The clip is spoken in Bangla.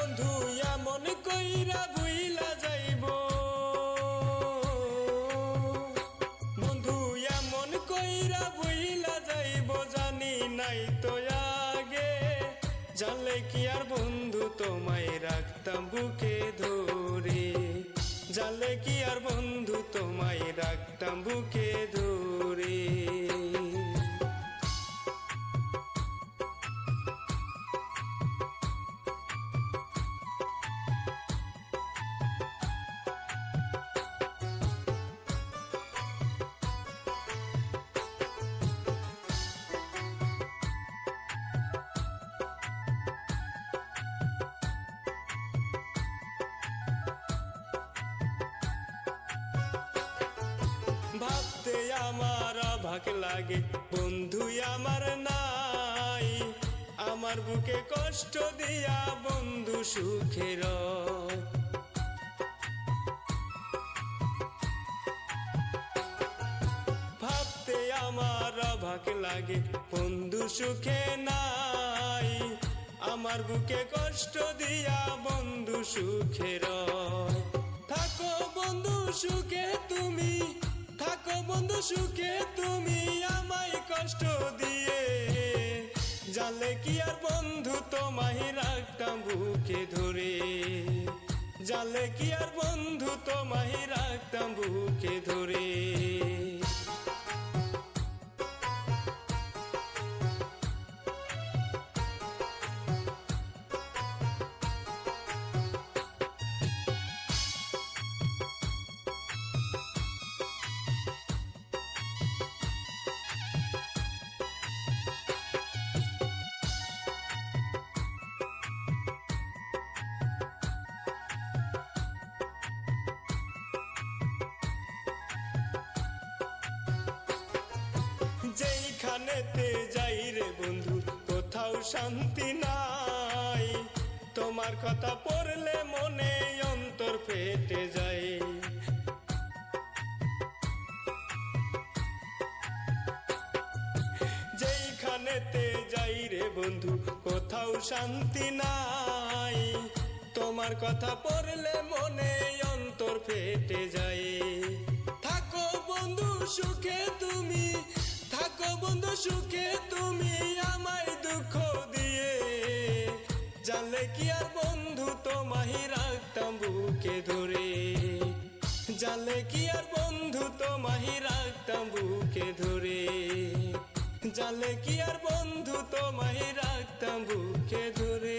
বন্ধু, এমন কইরা ভুইলা যাইব। বন্ধু, এমন কইরা ভুইলা যাইব, জানি নাই তো আগে। জানলে কি আর বন্ধু, তোমায় রাখতাম বুকে ধরে। জানলে কি আর বন্ধু, তোমায় রাখতাম বুকে ধরে। আমার অবাক লাগে। বন্ধু আমার নাই। আমার বুকে কষ্ট দিয়া বন্ধু সুখের। ভাবতে আমার অবাক লাগে, বন্ধু সুখে নাই। আমার বুকে কষ্ট দিয়া বন্ধু সুখের। থাকো বন্ধু সুখে তুমি। থাকো বন্ধু সুখে, তুমি আমায় কষ্ট দিয়ে। জানলে কি আর বন্ধু তোমায় রাখতাম বুকে ধরে। জানলে কি আর বন্ধু তোমায় রাখতাম বুকে ধরে। শান্তি নাই। তোমার কথা পড়লে মনে অন্তর ফেটে যায়। যেইখানেতে যাই রে বন্ধু, কোথাও শান্তি নাই। তোমার কথা পড়লে মনে অন্তর ফেটে যায়। থাকো বন্ধু সুখে তুমি, থাকো বন্ধু সুখে তুমি। জানলে কি আর বন্ধু তোমাহি রাখতাম বুকে ধরে? জানলে কি আর বন্ধু তোমাহি রাখতাম বুকে ধরে? জানলে কি আর বন্ধু তোমাহি রাখতাম বুকে ধরে?